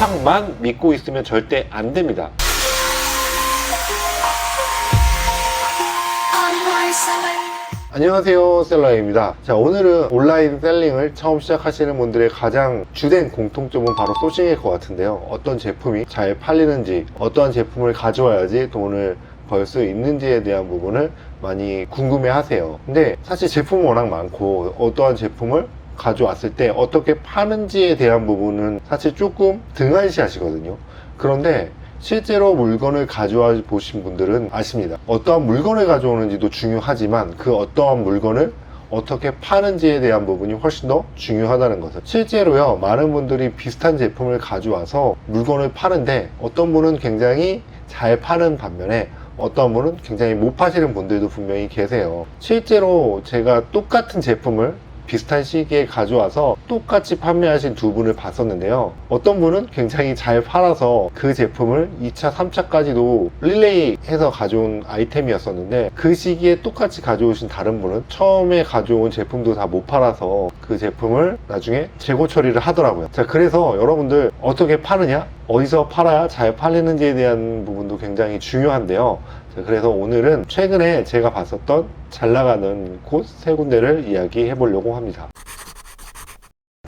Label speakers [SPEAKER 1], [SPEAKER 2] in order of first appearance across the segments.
[SPEAKER 1] 쿠팡만 믿고 있으면 절대 안 됩니다. 안녕하세요 셀러입니다. 자 오늘은 온라인 셀링을 처음 시작하시는 분들의 가장 주된 공통점은 바로 소싱일 것 같은데요. 어떤 제품이 잘 팔리는지 어떠한 제품을 가져와야지 돈을 벌 수 있는지에 대한 부분을 많이 궁금해 하세요. 근데 사실 제품은 워낙 많고 어떠한 제품을 가져왔을 때 어떻게 파는지에 대한 부분은 사실 조금 등한시 하시거든요. 그런데 실제로 물건을 가져와 보신 분들은 아십니다. 어떠한 물건을 가져오는지도 중요하지만 그 어떠한 물건을 어떻게 파는지에 대한 부분이 훨씬 더 중요하다는 것을. 실제로요 많은 분들이 비슷한 제품을 가져와서 물건을 파는데 어떤 분은 굉장히 잘 파는 반면에 어떤 분은 굉장히 못 파시는 분들도 분명히 계세요. 실제로 제가 똑같은 제품을 비슷한 시기에 가져와서 똑같이 판매하신 두 분을 봤었는데요. 어떤 분은 굉장히 잘 팔아서 그 제품을 2차, 3차까지도 릴레이 해서 가져온 아이템이었었는데 그 시기에 똑같이 가져오신 다른 분은 처음에 가져온 제품도 다 못 팔아서 그 제품을 나중에 재고 처리를 하더라고요. 자, 그래서 여러분들 어떻게 파느냐? 어디서 팔아야 잘 팔리는지에 대한 부분도 굉장히 중요한데요. 자, 그래서 오늘은 최근에 제가 봤었던 잘 나가는 곳 세 군데를 이야기해 보려고 합니다.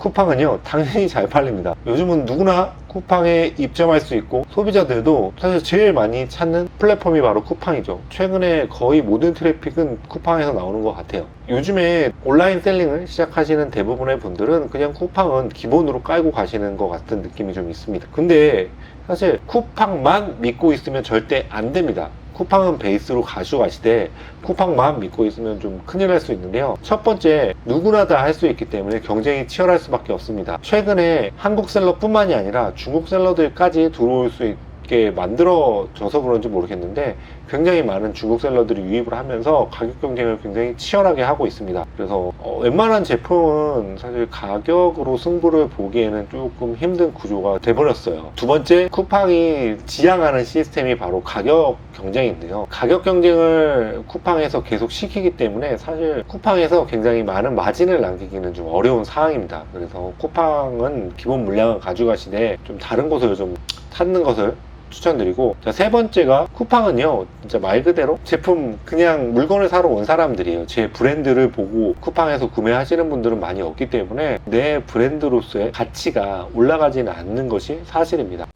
[SPEAKER 1] 쿠팡은요, 당연히 잘 팔립니다. 요즘은 누구나 쿠팡에 입점할 수 있고, 소비자들도 사실 제일 많이 찾는 플랫폼이 바로 쿠팡이죠. 최근에 거의 모든 트래픽은 쿠팡에서 나오는 것 같아요. 요즘에 온라인 셀링을 시작하시는 대부분의 분들은 그냥 쿠팡은 기본으로 깔고 가시는 것 같은 느낌이 좀 있습니다. 근데 사실 쿠팡만 믿고 있으면 절대 안 됩니다. 쿠팡은 베이스로 가져가시되 쿠팡만 믿고 있으면 좀 큰일 날 수 있는데요. 첫 번째 누구나 다 할 수 있기 때문에 경쟁이 치열할 수밖에 없습니다. 최근에 한국 셀러뿐만이 아니라 중국 셀러들까지 들어올 수 있게 만들어져서 그런지 모르겠는데 굉장히 많은 중국 셀러들이 유입을 하면서 가격 경쟁을 굉장히 치열하게 하고 있습니다. 그래서 어, 웬만한 제품은 사실 가격으로 승부를 보기에는 조금 힘든 구조가 돼버렸어요. 두 번째 쿠팡이 지향하는 시스템이 바로 가격 경쟁인데요. 가격 경쟁을 쿠팡에서 계속 시키기 때문에 사실 쿠팡에서 굉장히 많은 마진을 남기기는 좀 어려운 상황입니다. 그래서 쿠팡은 기본 물량을 가져가시되 좀 다른 곳을 좀 찾는 것을 추천드리고 자, 세 번째가 쿠팡은요 진짜 말 그대로 제품 그냥 물건을 사러 온 사람들이에요. 제 브랜드를 보고 쿠팡에서 구매하시는 분들은 많이 없기 때문에 내 브랜드로서의 가치가 올라가지는 않는 것이 사실입니다.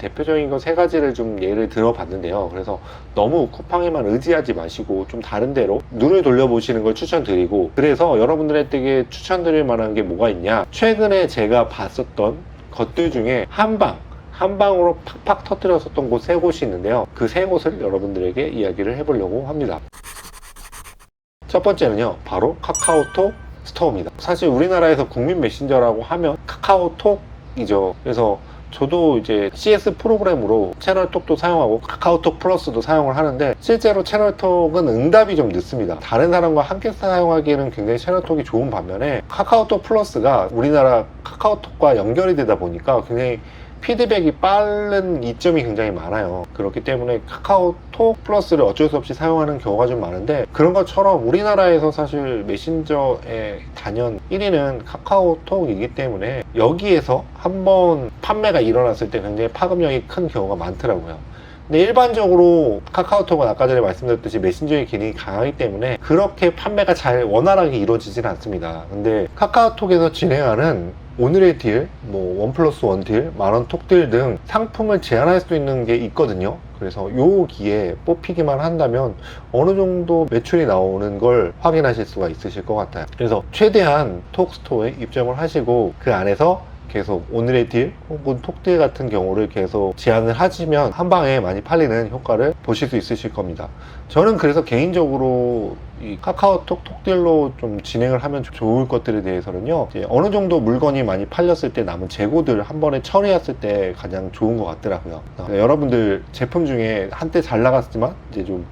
[SPEAKER 1] 대표적인 거 세 가지를 좀 예를 들어봤는데요. 그래서 너무 쿠팡에만 의지하지 마시고 좀 다른 데로 눈을 돌려보시는 걸 추천드리고 그래서 여러분들에게 추천드릴 만한 게 뭐가 있냐? 최근에 제가 봤었던 것들 중에 한방 한 방으로 팍팍 터뜨렸었던 곳 세 곳이 있는데요. 그 세 곳을 여러분들에게 이야기를 해보려고 합니다. 첫 번째는요, 바로 카카오톡 스토어입니다. 사실 우리나라에서 국민 메신저라고 하면 카카오톡이죠. 그래서 저도 이제 CS 프로그램으로 채널톡도 사용하고 카카오톡 플러스도 사용을 하는데 실제로 채널톡은 응답이 좀 늦습니다. 다른 사람과 함께 사용하기에는 굉장히 채널톡이 좋은 반면에 카카오톡 플러스가 우리나라 카카오톡과 연결이 되다 보니까 굉장히 피드백이 빠른 이점이 굉장히 많아요. 그렇기 때문에 카카오톡 플러스를 어쩔 수 없이 사용하는 경우가 좀 많은데 그런 것처럼 우리나라에서 사실 메신저의 단연 1위는 카카오톡이기 때문에 여기에서 한번 판매가 일어났을 때 굉장히 파급력이 큰 경우가 많더라고요. 근데 일반적으로 카카오톡은 아까 전에 말씀드렸듯이 메신저의 기능이 강하기 때문에 그렇게 판매가 잘 원활하게 이루어지진 않습니다. 근데 카카오톡에서 진행하는 오늘의 딜, 뭐, 원 플러스 원 딜, 만원 톡딜 등 상품을 제한할 수 있는 게 있거든요. 그래서 요기에 뽑히기만 한다면 어느 정도 매출이 나오는 걸 확인하실 수가 있으실 것 같아요. 그래서 최대한 톡스토어에 입점을 하시고 그 안에서 계속 오늘의 딜 혹은 톡딜 같은 경우를 계속 제안을 하시면 한 방에 많이 팔리는 효과를 보실 수 있으실 겁니다. 저는 그래서 개인적으로 이 카카오톡 톡딜로 좀 진행을 하면 좋을 것들에 대해서는요. 어느 정도 물건이 많이 팔렸을 때 남은 재고들 한 번에 처리했을 때 가장 좋은 것 같더라고요. 그러니까 여러분들 제품 중에 한때 잘 나갔지만 이제 좀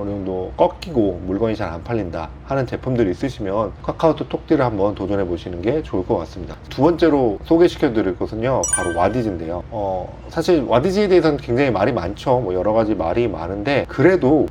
[SPEAKER 1] 어느 정도 꺾이고 물건이 잘 안 팔린다 하는 제품들이 있으시면 카카오톡 톡딜을 한번 도전해 보시는 게 좋을 것 같습니다. 두 번째로 소개시켜 드릴 것은요. 바로 와디즈인데요. 어, 사실 와디즈에 대해서는 굉장히 말이 많죠. 뭐 여러 가지 말이 많은데 그래도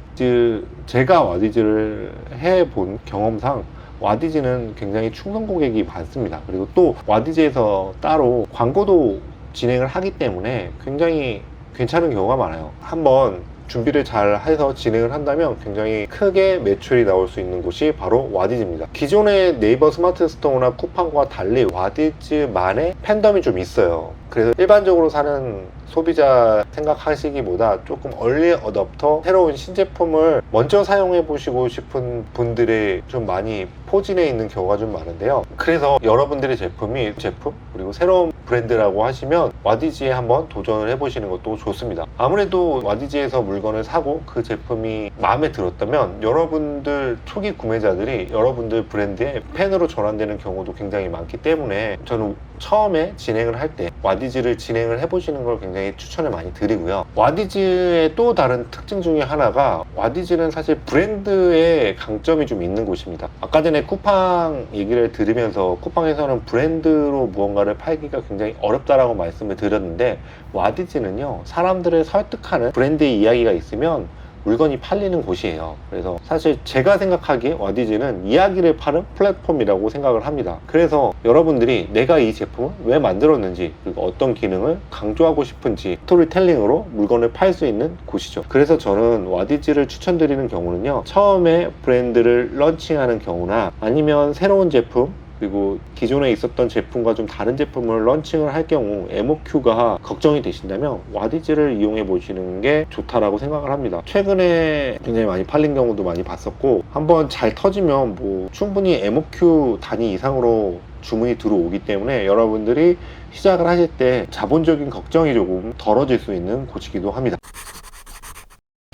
[SPEAKER 1] 제가 와디즈를 해본 경험상 와디즈는 굉장히 충성 고객이 많습니다. 그리고 또 와디즈에서 따로 광고도 진행을 하기 때문에 굉장히 괜찮은 경우가 많아요. 한번 준비를 잘 해서 진행을 한다면 굉장히 크게 매출이 나올 수 있는 곳이 바로 와디즈입니다. 기존의 네이버 스마트 스토어나 쿠팡과 달리 와디즈만의 팬덤이 좀 있어요. 그래서 일반적으로 사는 소비자 생각하시기보다 조금 얼리 어답터 새로운 신제품을 먼저 사용해 보시고 싶은 분들이 좀 많이 포진해 있는 경우가 좀 많은데요. 그래서 여러분들의 제품이 제품 그리고 새로운 브랜드라고 하시면 와디지에 한번 도전을 해보시는 것도 좋습니다. 아무래도 와디지에서 물건을 사고 그 제품이 마음에 들었다면 여러분들 초기 구매자들이 여러분들 브랜드의 팬으로 전환되는 경우도 굉장히 많기 때문에 저는 처음에 진행을 할 때 와디즈를 진행을 해보시는 걸 굉장히 추천을 많이 드리고요. 와디즈의 또 다른 특징 중에 하나가 와디즈는 사실 브랜드의 강점이 좀 있는 곳입니다. 아까 전에 쿠팡 얘기를 들으면서 쿠팡에서는 브랜드로 무언가를 팔기가 굉장히 어렵다라고 말씀을 드렸는데 와디즈는요 사람들을 설득하는 브랜드의 이야기가 있으면 물건이 팔리는 곳이에요. 그래서 사실 제가 생각하기에 와디즈는 이야기를 파는 플랫폼이라고 생각을 합니다. 그래서 여러분들이 내가 이 제품을 왜 만들었는지 그리고 어떤 기능을 강조하고 싶은지 스토리텔링으로 물건을 팔 수 있는 곳이죠. 그래서 저는 와디즈를 추천드리는 경우는요. 처음에 브랜드를 런칭하는 경우나 아니면 새로운 제품 그리고 기존에 있었던 제품과 좀 다른 제품을 런칭을 할 경우 MOQ가 걱정이 되신다면 와디즈를 이용해 보시는 게 좋다라고 생각을 합니다. 최근에 굉장히 많이 팔린 경우도 많이 봤었고 한번 잘 터지면 뭐 충분히 MOQ 단위 이상으로 주문이 들어오기 때문에 여러분들이 시작을 하실 때 자본적인 걱정이 조금 덜어질 수 있는 곳이기도 합니다.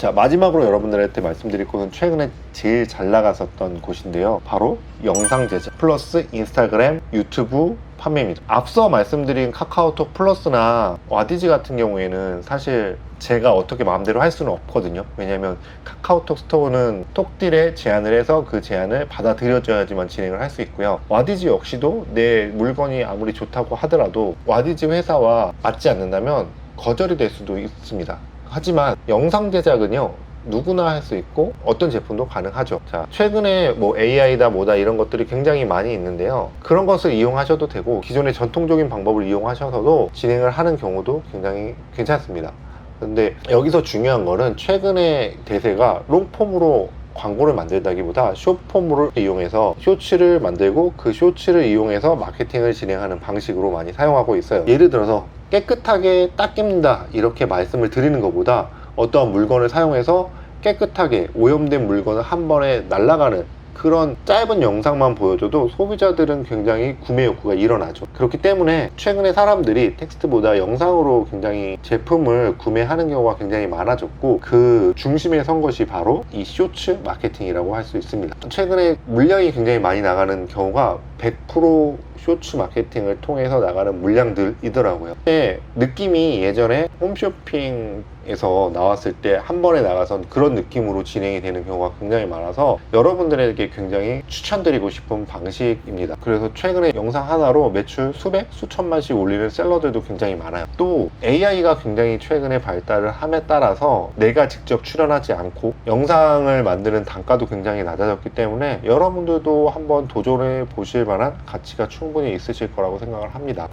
[SPEAKER 1] 자 마지막으로 여러분들한테 말씀드릴 곳은 최근에 제일 잘 나갔었던 곳인데요. 바로 영상 제작 플러스 인스타그램 유튜브 판매입니다. 앞서 말씀드린 카카오톡 플러스나 와디즈 같은 경우에는 사실 제가 어떻게 마음대로 할 수는 없거든요. 왜냐면 카카오톡 스토어는 톡딜에 제안을 해서 그 제안을 받아들여져야지만 진행을 할 수 있고요. 와디즈 역시도 내 물건이 아무리 좋다고 하더라도 와디즈 회사와 맞지 않는다면 거절이 될 수도 있습니다 하지만 영상 제작은요 누구나 할 수 있고 어떤 제품도 가능하죠. 자 최근에 뭐 AI다 뭐다 이런 것들이 굉장히 많이 있는데요. 그런 것을 이용하셔도 되고 기존의 전통적인 방법을 이용하셔서도 진행을 하는 경우도 굉장히 괜찮습니다. 근데 여기서 중요한 거는 최근에 대세가 롱폼으로 광고를 만들다기보다 숏폼을 이용해서 쇼츠를 만들고 그 쇼츠를 이용해서 마케팅을 진행하는 방식으로 많이 사용하고 있어요. 예를 들어서 깨끗하게 닦입니다. 이렇게 말씀을 드리는 것보다 어떠한 물건을 사용해서 깨끗하게 오염된 물건을 한 번에 날아가는 그런 짧은 영상만 보여줘도 소비자들은 굉장히 구매 욕구가 일어나죠. 그렇기 때문에 최근에 사람들이 텍스트보다 영상으로 굉장히 제품을 구매하는 경우가 굉장히 많아졌고 그 중심에 선 것이 바로 이 쇼츠 마케팅이라고 할 수 있습니다. 최근에 물량이 굉장히 많이 나가는 경우가 100% 쇼츠 마케팅을 통해서 나가는 물량들이더라고요. 근데 느낌이 예전에 홈쇼핑에서 나왔을 때 한 번에 나가선 그런 느낌으로 진행이 되는 경우가 굉장히 많아서 여러분들에게 굉장히 추천드리고 싶은 방식입니다. 그래서 최근에 영상 하나로 매출 수백, 수천만씩 올리는 셀러들도 굉장히 많아요. 또 AI가 굉장히 최근에 발달을 함에 따라서 내가 직접 출연하지 않고 영상을 만드는 단가도 굉장히 낮아졌기 때문에 여러분들도 한번 도전해 보실 만한 가치가 충분히 있으실 거라고 생각을 합니다.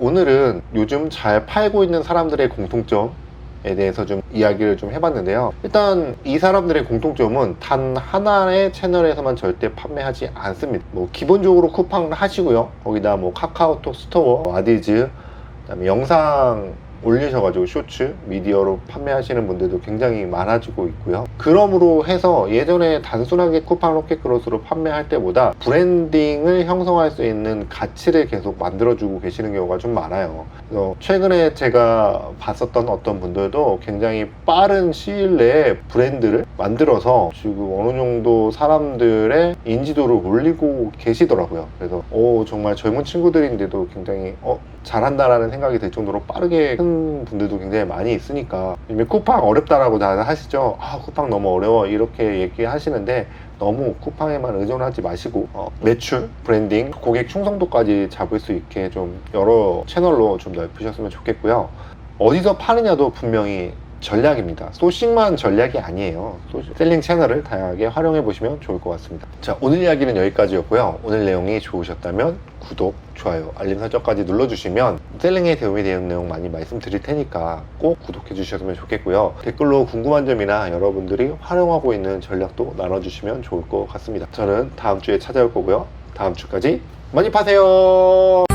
[SPEAKER 1] 오늘은 요즘 잘 팔고 있는 사람들의 공통점 에 대해서 좀 이야기를 좀 해봤는데요. 일단 이 사람들의 공통점은 단 하나의 채널에서만 절대 판매하지 않습니다. 뭐 기본적으로 쿠팡을 하시고요. 거기다 뭐 카카오톡 스토어, 와디즈, 그다음에 영상 올리셔가지고 쇼츠, 미디어로 판매하시는 분들도 굉장히 많아지고 있고요. 그러므로 해서 예전에 단순하게 쿠팡 로켓크로스로 판매할 때보다 브랜딩을 형성할 수 있는 가치를 계속 만들어주고 계시는 경우가 좀 많아요. 그래서 최근에 제가 봤었던 어떤 분들도 굉장히 빠른 시일 내에 브랜드를 만들어서 지금 어느 정도 사람들의 인지도를 올리고 계시더라고요. 그래서 오 정말 젊은 친구들인데도 굉장히 어 잘한다라는 생각이 들 정도로 빠르게 큰 분들도 굉장히 많이 있으니까 이미 쿠팡 어렵다라고 다들 하시죠. 아 쿠팡 너무 어려워 이렇게 얘기하시는데 너무 쿠팡에만 의존하지 마시고 어, 매출, 브랜딩, 고객 충성도까지 잡을 수 있게 좀 여러 채널로 좀 넓히셨으면 좋겠고요. 어디서 파느냐도 분명히 전략입니다. 소싱만 전략이 아니에요. 셀링 채널을 다양하게 활용해 보시면 좋을 것 같습니다. 자, 오늘 이야기는 여기까지였고요. 오늘 내용이 좋으셨다면 구독, 좋아요, 알림 설정까지 눌러주시면 셀링에 도움이 되는 내용 많이 말씀드릴 테니까 꼭 구독해 주셨으면 좋겠고요. 댓글로 궁금한 점이나 여러분들이 활용하고 있는 전략도 나눠주시면 좋을 것 같습니다. 저는 다음 주에 찾아올 거고요. 다음 주까지 많이 파세요.